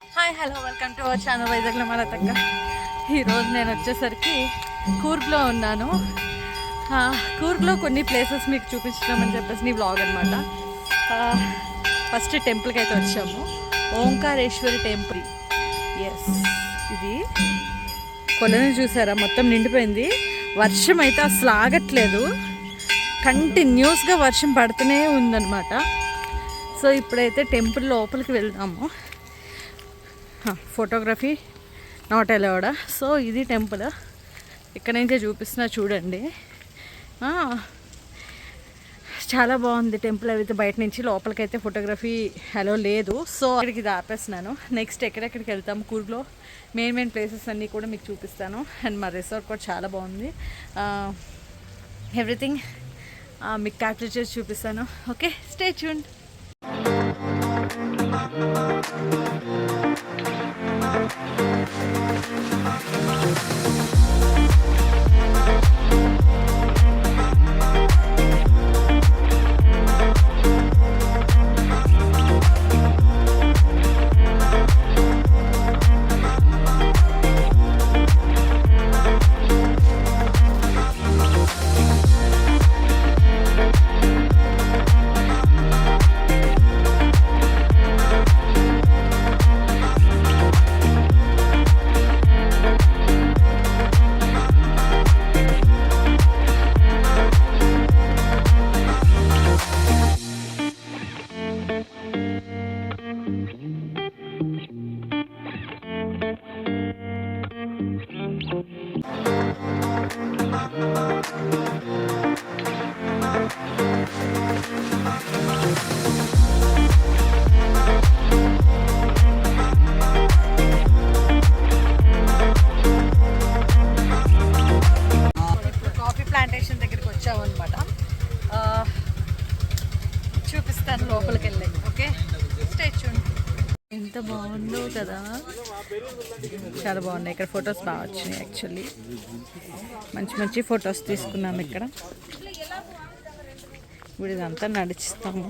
Hi hello welcome to our channel వైజాగ్లో మన తగ్గ ఈరోజు నేను వచ్చేసరికి కూర్గ్లో ఉన్నాను. కూర్గ్లో కొన్ని ప్లేసెస్ మీకు చూపించడం చెప్పేసి నీ బ్లాగ్ అనమాట ఫస్ట్ టెంపుల్కి అయితే వచ్చాము. ఓంకారేశ్వరి టెంపుల్ ఎస్ ఇది కొలను చూసారా? మొత్తం నిండిపోయింది. వర్షం అయితే అసలు ఆగట్లేదు. కంటిన్యూస్గా వర్షం పడుతూనే ఉందన్నమాట. సో ఇప్పుడైతే టెంపుల్ లోపలికి వెళ్దాము. ఫోటోగ్రఫీ నాట్ అలౌడ్ సో ఇది టెంపుల్ ఇక్కడ నుంచే చూపిస్తున్నా చూడండి. చాలా బాగుంది టెంపుల్ అయితే బయట నుంచి. లోపలికైతే ఫోటోగ్రఫీ హలో లేదు. సో అక్కడికి ఇది ఆపేస్తున్నాను. నెక్స్ట్ ఎక్కడెక్కడికి వెళ్తాం? కూర్గ్లో మెయిన్ మెయిన్ ప్లేసెస్ అన్నీ కూడా మీకు చూపిస్తాను. అండ్ మా రిసార్ట్ కూడా చాలా బాగుంది. ఎవ్రీథింగ్ మీకు క్యాప్చర్ చేసి చూపిస్తాను. ఓకే స్టే చూన్ Thank you. ప్లాంటేషన్ దగ్గరికి వచ్చాము అనమాట చూపిస్తాను లోపలికి వెళ్ళి ఓకే? స్టే చూడండి ఎంత బాగుందో కదా. చాలా బాగున్నాయి. ఇక్కడ ఫొటోస్ బాగా వచ్చినాయి యాక్చువల్లీ మంచి మంచి ఫొటోస్ తీసుకున్నాము ఇక్కడ. ఇప్పుడు ఇదంతా నడిచిస్తాము.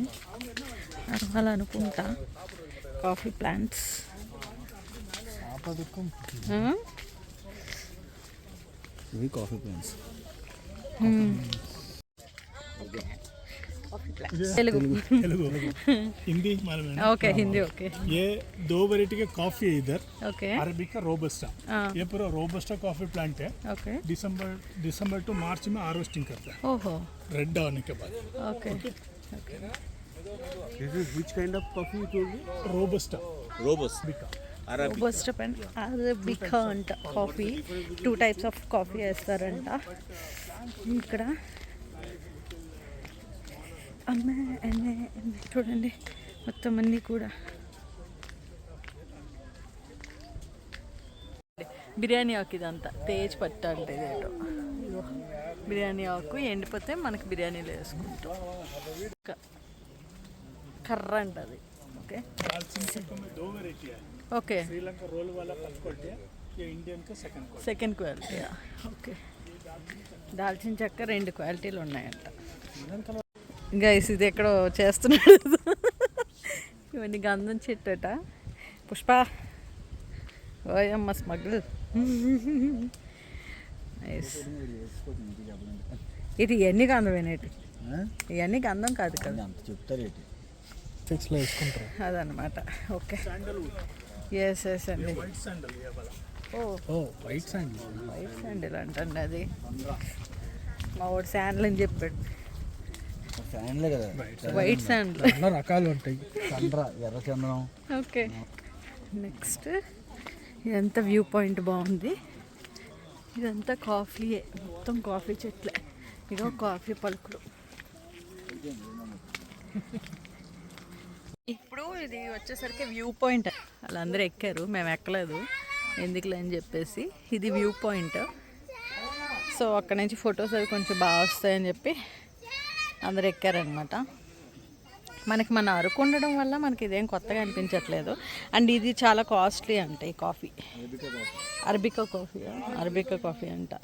నడవాలనుకుంటా. Coffee plants. Coffee plants. Telugu Hindi मालूम है ना ఓకే హిందీ ఓకే ये दो वैरायटी के कॉफी है इधर ఓకే अरबिका रोबस्टा ये पूरा रोबस्टा कॉफी प्लांट है okay December December to March में हार्वेस्टिंग करता है ఓహో रेड होने के बाद okay this is which kind of coffee చూడండి robusta robust robust and arabica అంట coffee two types of coffee వేస్తారంట ఇక్కడ. అమ్మాయి అమ్మే చూడండి మొత్తం అన్నీ కూడా. బిర్యానీ ఆకు ఇదంతా తేజ్ పట్ట అంటే ఇదేటో. బిర్యానీ ఆకు ఎండిపోతే మనకి బిర్యానీలు వేసుకుంటాం. కర్ర అంటది okay? Okay. Second quality okay. దాల్చిన చెక్క రెండు క్వాలిటీలు ఉన్నాయంట. ఇంకా ఇది ఎక్కడో చేస్తున్నాడు. ఇవన్నీ గంధం చెట్టట. పుష్ప. ఓయమ్మ స్మగ్లు ఇది ఎన్ని గంధమైన ఇవన్నీ గంధం కాదు కదా. అదనమాట ఓకే. ఎస్ ఎస్ అండి. ఓ. ఓ వైట్ శాండల్ వైట్ శాండిల్ అంటండి అది? మా వాడు శాండిల్ అని చెప్పాడు. కదా. వైట్ శాండిల్ చాలా రకాలు ఉంటాయి. చంద్ర ఎర్ర చందనం ఓకే. నెక్స్ట్ ఇదంతా వ్యూ పాయింట్ బాగుంది. ఇదంతా కాఫీయే మొత్తం కాఫీ చెట్లే. ఇగో కాఫీ పలుకులు ఇప్పుడు ఇది వచ్చేసరికి వ్యూ పాయింట్. వాళ్ళందరూ ఎక్కారు. మేము ఎక్కలేదు. ఎందుకులే అని చెప్పేసి ఇది వ్యూ పాయింట్. సో అక్కడ నుంచి ఫొటోస్ అవి కొంచెం బాగా వస్తాయని చెప్పి అందరు ఎక్కారనమాట మనకి మన అరకు ఉండడం వల్ల మనకి ఇదేం కొత్తగా అనిపించట్లేదు. అండ్ ఇది చాలా కాస్ట్లీ అంట ఈ coffee. Arabica coffee arabica coffee అంట.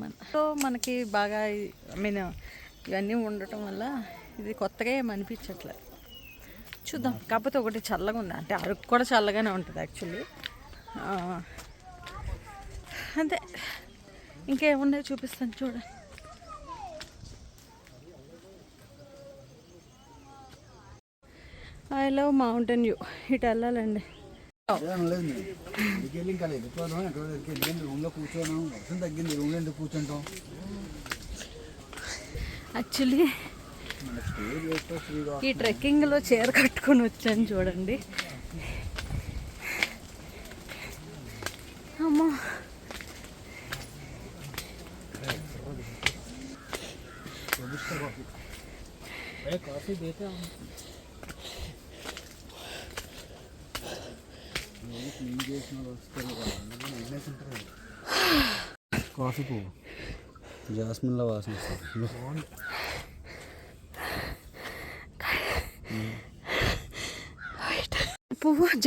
మన సో మనకి బాగా ఐ మీన్ ఇవన్నీ ఉండటం వల్ల ఇది కొత్తగా ఏం అనిపించట్లేదు చూద్దాం. కాకపోతే ఒకటి చల్లగా ఉంది. అంటే అరకు కూడా చల్లగానే ఉంటుంది యాక్చువల్లీ అంతే ఇంకేమున్నాయో చూపిస్తాను చూడండి ఐ లవ్ మౌంటైన్ వ్యూ ఇటు వెళ్ళాలండి. యాక్చువల్లీ ఈ ట్రెక్కింగ్లో చీర కట్టుకొని వచ్చాను చూడండి. అమ్మా. కాఫీ దేతే కాఫీ పువ్వు. జాస్మిన్లో వాసన వస్తుంది.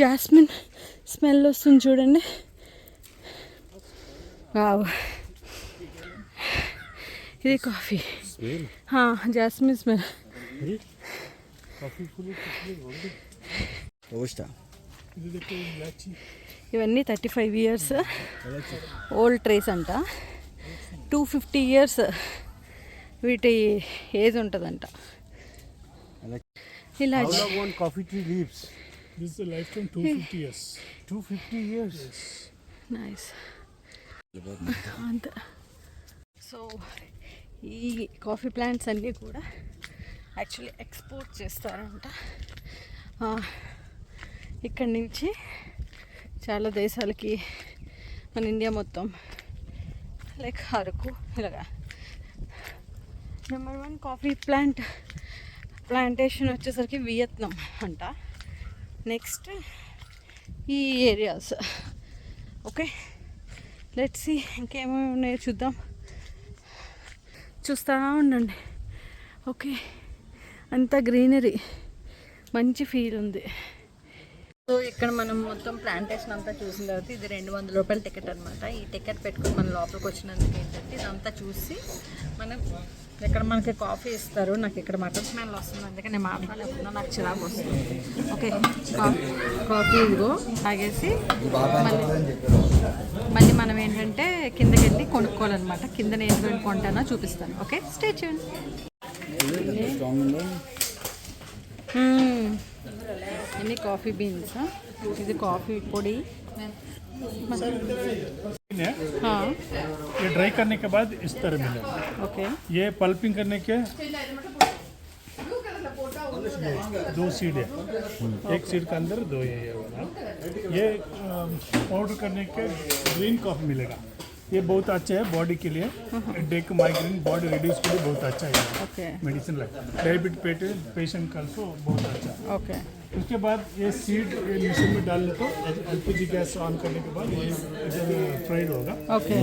జాస్మిన్ స్మెల్ వస్తుంది చూడండి. ఇది కాఫీ. Jasmine smell. ఇవన్నీ thirty five years. Old trees అంట. టూ ఫిఫ్టీ ఇయర్స్ వీటి ఏజ్ ఉంటుందంట. ఇలా coffee tree leaves this is a lifetime 250 years. 250 years. Nice అంత సో ఈ కాఫీ ప్లాంట్స్ అన్నీ కూడా యాక్చువల్లీ ఎక్స్పోర్ట్ చేస్తారంట. ఇక్కడి నుంచి చాలా దేశాలకి మన ఇండియా మొత్తం లైక్ అరకు ఇలాగా. Number one coffee plant plantation వచ్చేసరికి వియత్నాం అంట. నెక్స్ట్ ఈ ఏరియాస్ ఓకే లెట్స్ సి ఇంకేమేమి ఉన్నాయో చూద్దాం. చూస్తూ ఉండండి. ఓకే అంతా గ్రీనరీ మంచి ఫీల్ ఉంది. సో ఇక్కడ మనం మొత్తం ప్లాంటేషన్ అంతా చూసిన తర్వాత ఇది రెండు వందల రూపాయల టికెట్ అనమాట ఈ టికెట్ పెట్టుకుని మనం లోపలికి వచ్చినందుకు ఏంటంటే ఇదంతా చూసి మనం ఇక్కడ మనకి కాఫీ ఇస్తారు. నాకు ఇక్కడ మటన్ స్మెల్ వస్తుంది. అందుకే నేను మాట్లాడలేకుండా నాకు చిరాకు వస్తుంది. ఓకే. కాఫీ కాఫీ ఇదిగో తాగేసి మళ్ళీ మళ్ళీ మనం ఏంటంటే కిందకి వెళ్ళి కొనుక్కోవాలన్నమాట కింద నేను కొంటానో చూపిస్తాను. ఓకే? స్టే చూడండి స్ట్రాంగ్ ఉందా ఎన్ని కాఫీ బీన్స్ ఇది కాఫీ పొడి. हाँ। ये ड्राई करने के बाद इस तरह मिलेगा। ओके ये पल्पिंग करने के दो सीड है। एक सीड के अंदर दो ये वाला। ये पाउडर करने के ग्रीन कॉफ़ी मिलेगा। ये बहुत अच्छा है बॉडी के लिए। डेक माइग्रेन बॉडी रिड्यूस के लिए बहुत अच्छा है। मेडिसिन लाइक डायबिट पेट पेशेंट का बहुत अच्छा है। ओके उसके बाद ये सीड ये मशीन में डालने को एलपीजी गैस ऑन करने के बाद ये इधर फ्राइड होगा ఓకే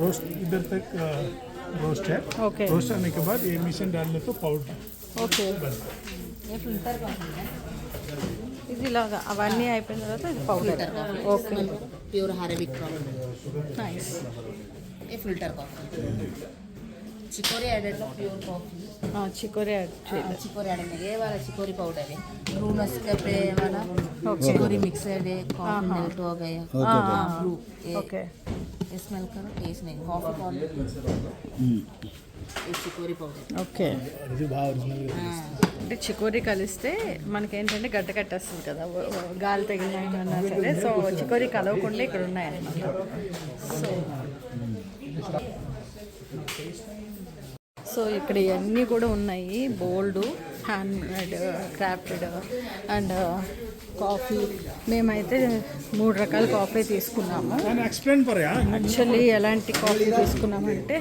रोस्ट इधर तक रोस्ट है ఓకే रोस्ट आने के बाद ये मशीन डालने को पाउडर ఓకే बन ఇది ఇలాగా అవన్నీ అయిపోయిన తర్వాత ఇది powder okay pure Arabic coffee nice ये फिल्टर कॉफी చికోరి యాడెడ్లో చికోరి చికోరి యాడ్ ఏవాళ చికోరి పౌడర్ బ్రూ నెస్కేఫ్ ఏవాళ చికోరి ఓకే స్మెల్ ఓకే అంటే చికోరి కలిస్తే మనకేంటంటే గడ్డ కట్టేస్తుంది కదా గాలి తగిలినా సరే సో చికోరి కలవకుండా ఇక్కడ ఉన్నాయన్నమాట సో సో ఇక్కడ ఇవన్నీ కూడా ఉన్నాయి. Bold handmade crafted and coffee మేమైతే మూడు రకాల కాఫీ తీసుకున్నాము. యాక్చువల్లీ ఎలాంటి కాఫీ తీసుకున్నామంటే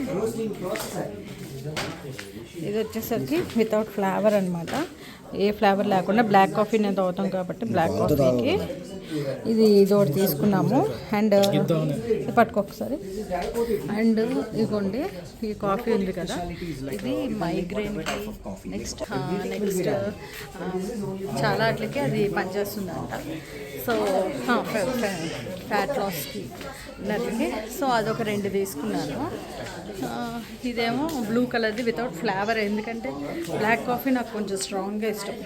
ఇది వచ్చేసరికి వితౌట్ ఫ్లేవర్ అనమాట ఏ ఫ్లేవర్ లేకుండా బ్లాక్ కాఫీ నేను తాగుతాం కాబట్టి బ్లాక్ కాఫీకి ఇది ఇది ఒకటి తీసుకున్నాము అండ్ uh, పట్టుకొకసారి అండ్ ఇదిగోండి ఈ కాఫీ ఉంది కదా. ఇది మైగ్రేన్కి నెక్స్ట్ నెక్స్ట్ చాలా వాటికి అది పనిచేస్తుందంట. సో ఫ్యాట్ లాస్కి అట్లకి సో అదొక రెండు తీసుకున్నాను. ఇదేమో బ్లూ కలర్ది వితౌట్ ఫ్లేవర్ ఎందుకంటే బ్లాక్ కాఫీ నాకు కొంచెం స్ట్రాంగ్గా ఇష్టం.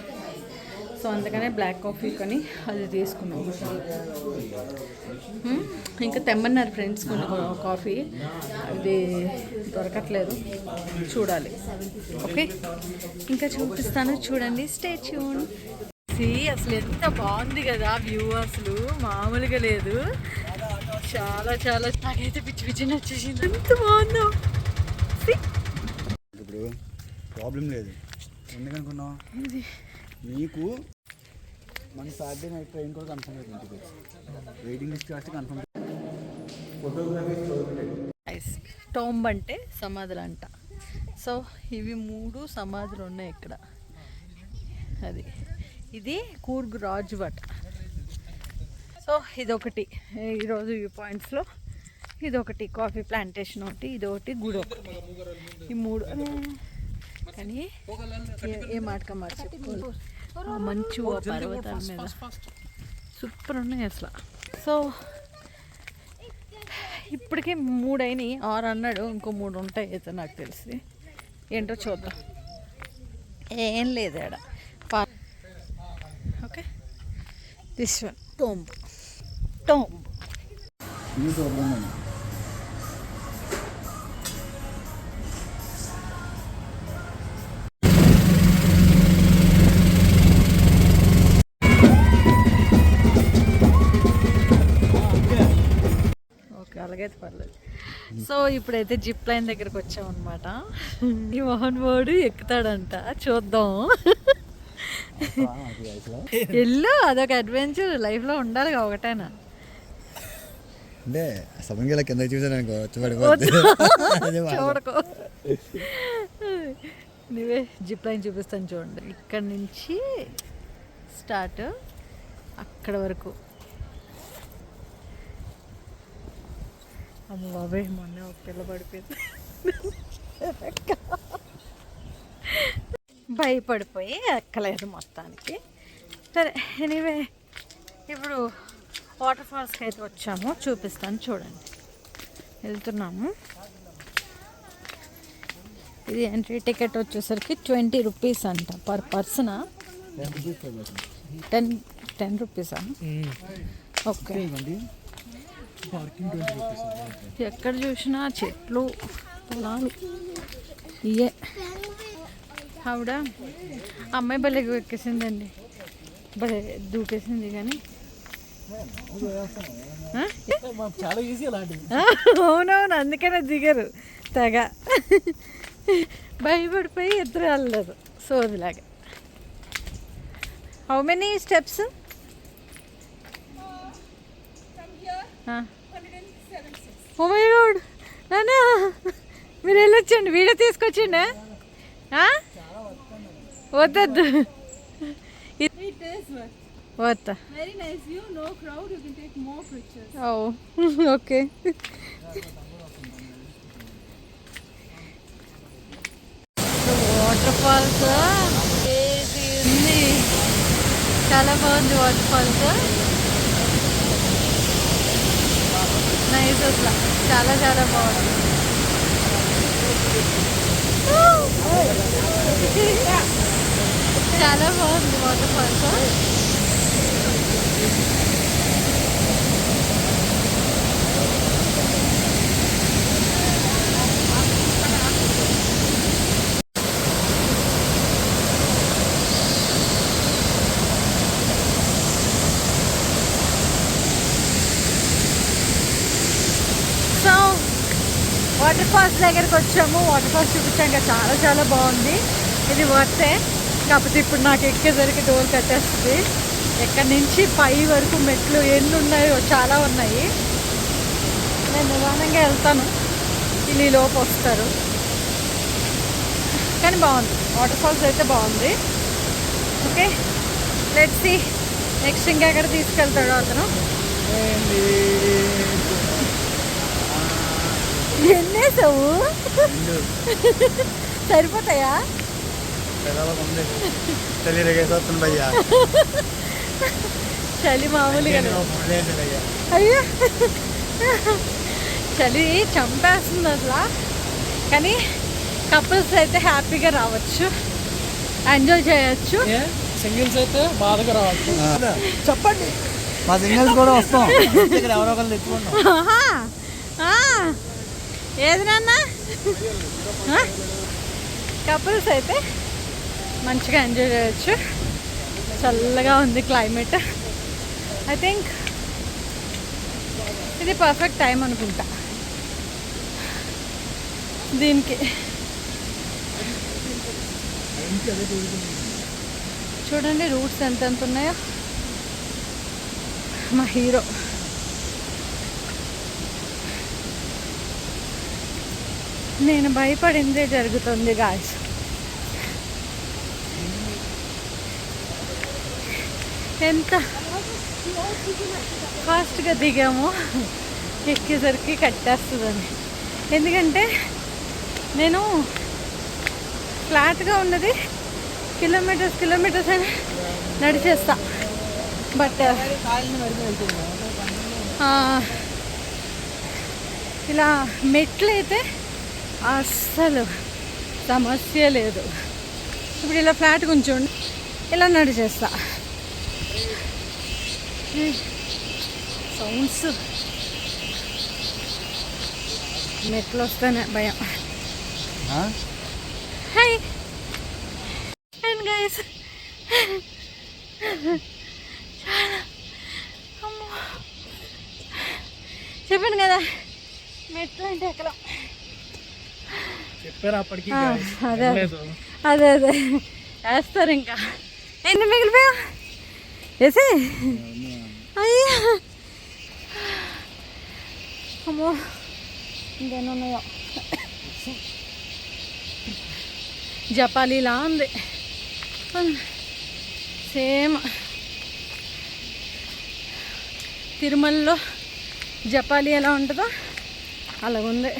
సో అందుకనే బ్లాక్ కాఫీ కొని అది తీసుకున్నాం. ఇంకా తెమ్మన్నారు ఫ్రెండ్స్ కొన్ని కాఫీ అది దొరకట్లేదు. చూడాలి. ఓకే? ఇంకా చూపిస్తాను చూడండి. స్టే ట్యూన్ సి అసలు ఎంత బాగుంది కదా వ్యూ అసలు. మామూలుగా లేదు. చాలా చాలా. నాకైతే పిచ్చి పిచ్చి నచ్చేసింది. ఎంత బాగుందో? ఇప్పుడు ప్రాబ్లం లేదు. ఎందుకనుకున్నావు నీకు మన సాటర్డే నైట్ ట్రైన్ కూడా కన్ఫర్మ్ అవుతుంది ఇంటికి waiting list cost confirm tomb అంటే సమాధులు అంట. సో ఇవి మూడు సమాధులు ఉన్నాయి ఇక్కడ. అది. ఇది కూర్గ్ రాజ్వట్. సో ఇదొకటి. ఈరోజు వ్యూ పాయింట్స్లో ఇదొకటి. కాఫీ ప్లాంటేషన్ ఒకటి ఇదొకటి గుడి ఒకటి. ఈ మూడు. కానీ ఏ- మాటక మాట మంచు ఆ పర్వతాల మీద. సూపర్ ఉన్నాయి అసలు. సో ఇప్పటికే మూడు అయినాయి ఆరు అన్నాడు ఇంకో మూడు ఉంటాయి అయితే నాకు తెలిసి. ఏంటో చూద్దాం. ఏం లేదు ఆడ. Okay this one tomb tomb అలాగైతే పర్లేదు. సో ఇప్పుడైతే జిప్ లైన్ దగ్గరకు వచ్చామన్నమాట. ఈ మోహన్ వాడు ఎక్కుతాడంట. చూద్దాం. ఎల్లు అదొక అడ్వెంచర్ లైఫ్లో ఉండాలి ఒకటేనా. అంటే సమంగా ఇలా కింద చూసాను చూడకు. నువ్వే జిప్ లైన్ చూపిస్తాను చూడండి. ఇక్కడ నుంచి స్టార్ట్ అక్కడ వరకు. అమ్మ బాబాయ్ మొన్న ఒక పిల్ల పడిపోయింది. భయపడిపోయి ఎక్కలేదు మొత్తానికి. సరే ఎనీవే ఇప్పుడు వాటర్ ఫాల్స్కి అయితే వచ్చాము. చూపిస్తాను చూడండి. వెళ్తున్నాము. ఇది ఎంట్రీ టికెట్ వచ్చేసరికి ట్వంటీ రూపీస్ అంట పర్ పర్సన్ టెన్ టెన్ రూపీసా ఓకే ఎక్కడ చూసినా చెట్లు పొలాలు. ఇయే. ఆవిడ అమ్మాయి భలే ఎక్కేసిందండి. భలే దూకేసింది కానీ. అవునవును అందుకనే దిగరు. తెగ. భయపడిపోయి ఇద్దరు వెళ్ళలేదు. సోదిలాగా how many steps oh my god నానా మీరు వెళ్ళొచ్చండి వీడియో తీసుకొచ్చిండే? వద్దొద్దు. వద్దా. ఓకే వాటర్ ఫాల్స్ ఉంది చాలా బాగుంది వాటర్ ఫాల్స్ నైస్ అసలు. చాలా చాలా బాగుంది. చాలా బాగుంది water falls so water falls దగ్గరికి వచ్చాము. వాటర్ ఫాల్స్ చూపించాక చాలా చాలా బాగుంది. ఇది వర్తే కాకపోతే ఇప్పుడు నాకు ఎక్కేసరికి డోర్ కట్టేస్తుంది ఎక్కడి నుంచి పై వరకు మెట్లు ఎన్ని ఉన్నాయో చాలా ఉన్నాయి. నేను నిదానంగా వెళ్తాను. ఇల్లు లోపు వస్తారు. కానీ బాగుంది. వాటర్ ఫాల్స్ అయితే బాగుంది. ఓకే. లెట్ సి నెక్స్ట్ ఇంకెక్కడ తీసుకెళ్తాడు అతను. ఎన్నేసావు సరిపోతాయా? చలి రేగేస్తుంది భయ్యా. చలి మామూలుగా అయ్యో. చలి చంపేస్తుంది అట్లా కానీ కపుల్స్ అయితే హ్యాపీగా రావచ్చు. ఎంజాయ్ చేయొచ్చు. సింగిల్స్ అయితే బాధగా రావచ్చు. చెప్పండి. మా సింగల్స్ కూడా వస్తాం. ఎవరో ఒకరు తెచ్చుకుంటాం! ఏది నాన్న? కపుల్స్ అయితే మంచిగా ఎంజాయ్ చేయొచ్చు. చల్లగా ఉంది క్లైమేట్ ఐ థింక్ ఇది పర్ఫెక్ట్ టైం అనుకుంటా. దీనికి. చూడండి రూట్స్ ఎంత ఎంత ఉన్నాయో. మా హీరో నేను భయపడిందే జరుగుతుంది గాయస్ ఎంత ఫాస్ట్గా దిగాము ఎక్కేసరికి కట్టేస్తుందని. ఎందుకంటే నేను ఫ్లాట్గా ఉన్నది కిలోమీటర్స్ కిలోమీటర్స్ అని నడిచేస్తా. బట్ uh, ఇలా మెట్లు అయితే అస్సలు సమస్య లేదు. ఇప్పుడు ఇలా ఫ్లాట్ కొంచెం ఇలా నడిచేస్తా సౌండ్స్. మెట్లు వస్తేనే భయం హాయ్. అండ్ గైస్ అమ్మో. చెప్పాను కదా. మెట్లు అంటే ఎక్కడ? చెప్పారు అప్పటికి. అదే అదే. అదే వేస్తారు ఇంకా. ఎన్ని మిగిలిపోయా? వేసి అయ్యా. అమ్మో. ఇంకేనా ఉన్నాయో? జపాలీలా ఉంది. సేమ్. తిరుమలలో జపాలి ఎలా ఉంటుందో అలాగుంది.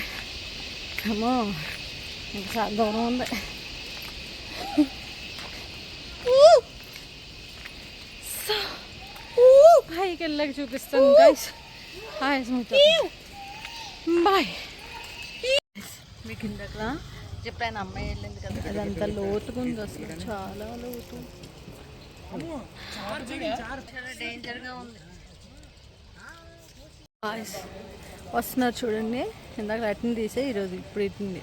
అమ్మో. ఇంకా చాలా దూరం ఉంది. పైకి వెళ్ళాక చూపిస్తాను గైస్ హాయ్ స్మూత్ బాయ్. మీకు ఇందాక చెప్పాను అమ్మాయి వెళ్ళింది కదా. అదంతా లోతుగా ఉంది అసలు చాలా లోతు. చాలా డేంజర్గా ఉంది. వస్తున్నారు చూడండి. ఇందాక అట్ని తీసే ఈరోజు ఇప్పుడు ఇట్టింది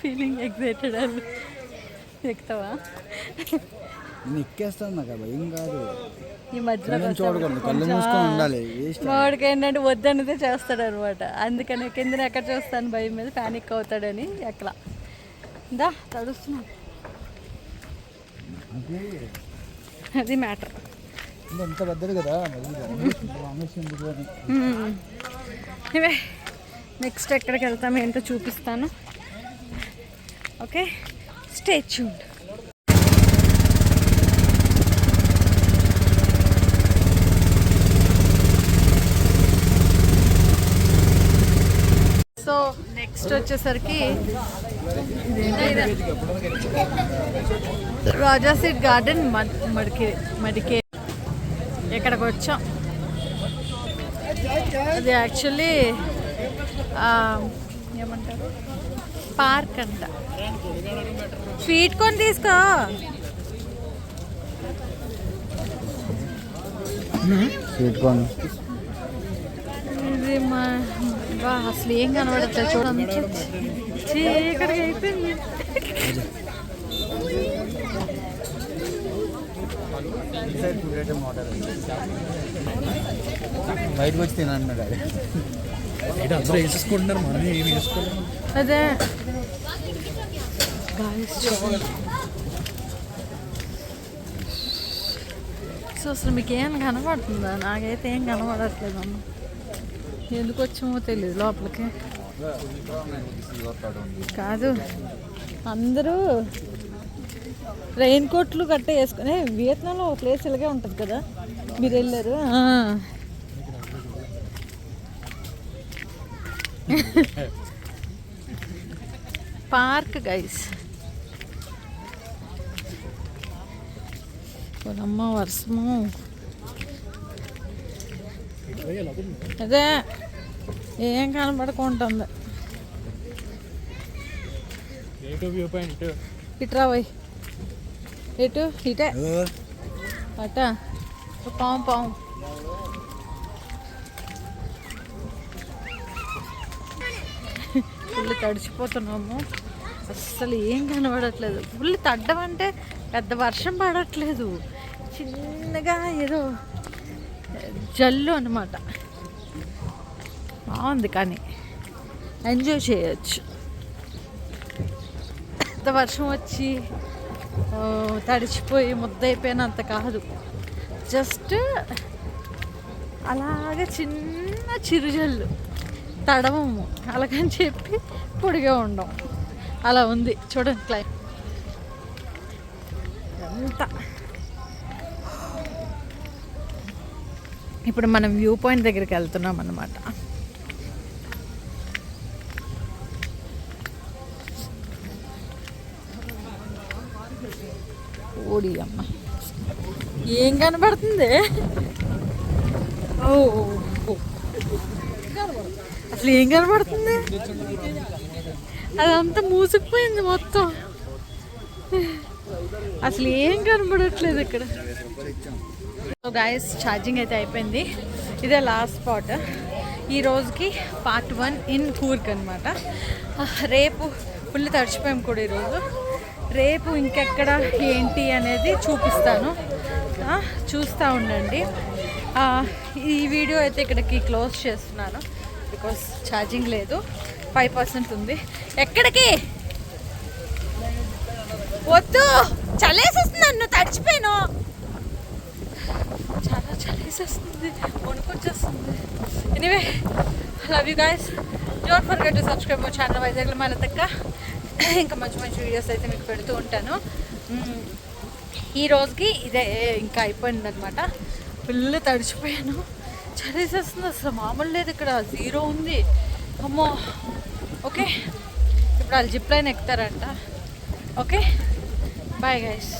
ಫೀಲಿಂಗ್ ಎಕ್ಸೈಟೆಡ್ ಆಗಿ ಸಿಗ್ತಾವ నేను ఎక్కేస్తాను నాకు భయం కాదు. ఈ మధ్యలో కళ్ళని చూడకూడదు కళ్ళు మూసుకొని ఉండాలి వేస్ట్. వాడికి ఏంటంటే వద్దనిదే చేస్తాడు అనమాట అందుకని కిందన ఎక్కడ చూస్తాను భయం మీద ప్యానిక్ అవుతాడని ఎక్కలా. దా తడుస్తున్నాను. అది మ్యాటర్ ఎంత పెద్దది కదా. ఇవే నెక్స్ట్ ఎక్కడికి వెళ్తాం ఏంటో చూపిస్తాను. Okay? Stay tuned so next వచ్చేసరికి రాజా సీట్ గార్డెన్ మడికే మడికే. ఇక్కడికి వచ్చాం? అది యాక్చువల్లీ ఏమంటారు? పార్క్ అంట. స్వీట్ కొని తీసుకో. స్వీట్ కార్న్ ఇది మా అసలు ఏం కనబడట్లేదు చూడండి చీకటిగా అయిపోయింది. బయటకు వచ్చి అందరూ వేసేసుకుంటున్నారు మనం ఏమి వేసుకోలేదు అదే. సో అసలు మీకు ఏం కనబడుతుందా? నాకైతే ఏం కనబడట్లేదు అమ్మ. ఎందుకు వచ్చామో తెలియదు లోపలికి. కాదు. అందరూ రెయిన్ కోట్లు గట్ట వేసుకుని వియత్నాంలో ఒక ప్లేస్ ఇలాగే ఉంటుంది కదా? మీరు వెళ్ళారు? Park guys. అమ్మ వర్షము. అదే ఏం కనపడకుంటుంది ఇట్రా పోయి. ఎటు? ఇటే? అట పాము పాము. ఫుల్ తడిచిపోతున్నాము. అస్సలు ఏం కనబడట్లేదు. ఫుల్ తడ్డం అంటే పెద్ద వర్షం పడట్లేదు. చిన్నగా ఏదో జల్లు అనమాట బాగుంది కానీ. ఎంజాయ్ చేయొచ్చు. ఎంత వర్షం వచ్చి తడిచిపోయి ముద్దయిపోయినంత కాదు. జస్ట్ అలాగే చిన్న చిరుజల్లు తడవము. అలాగని చెప్పి పొడిగా ఉండం. అలా ఉంది. చూడండి క్లైమ్ ఇప్పుడు మనం వ్యూ పాయింట్ దగ్గరికి వెళ్తున్నాం అన్నమాట. ఓడి అమ్మ. ఏం కనబడుతుంది? ఓ అసలు ఏం కనబడుతుంది? అదంతా మూసుకుపోయింది మొత్తం. అసలు ఏం కనబడట్లేదు ఇక్కడ? సో గాయస్ ఛార్జింగ్ అయితే అయిపోయింది. ఇదే లాస్ట్ స్పాట్ ఈ రోజుకి పార్ట్ వన్ ఇన్ కూర్క్ అనమాట రేపు ఫుల్ తడిచిపోయాం కూడా ఈరోజు రేపు ఇంకెక్కడ ఏంటి అనేది చూపిస్తాను. చూస్తూ ఉండండి. ఈ వీడియో అయితే ఇక్కడికి క్లోజ్ చేస్తున్నాను. బికాస్ ఛార్జింగ్ లేదు. ఫైవ్ పర్సెంట్ ఉంది. ఎక్కడికి? వద్దు! చలేసేస్తుంది నన్ను. తడిచిపోయాను. చాలా చలేసేస్తుంది వణుకొచ్చేస్తుంది. Anyway love you guys don't forget to subscribe my channel వైజాగ్లో మన తక్క ఇంకా మంచి మంచి వీడియోస్ అయితే మీకు పెడుతూ ఉంటాను. ఈ రోజుకి ఇదే ఇంకా అయిపోయింది అనమాట ఫుల్ తడిచిపోయాను. చలేసేస్తుంది అసలు మామూలు లేదు ఇక్కడ. జీరో ఉంది. అమ్మో. ఓకే ఇప్పుడు వాళ్ళు zip line ఎక్కుతారంట. Okay bye guys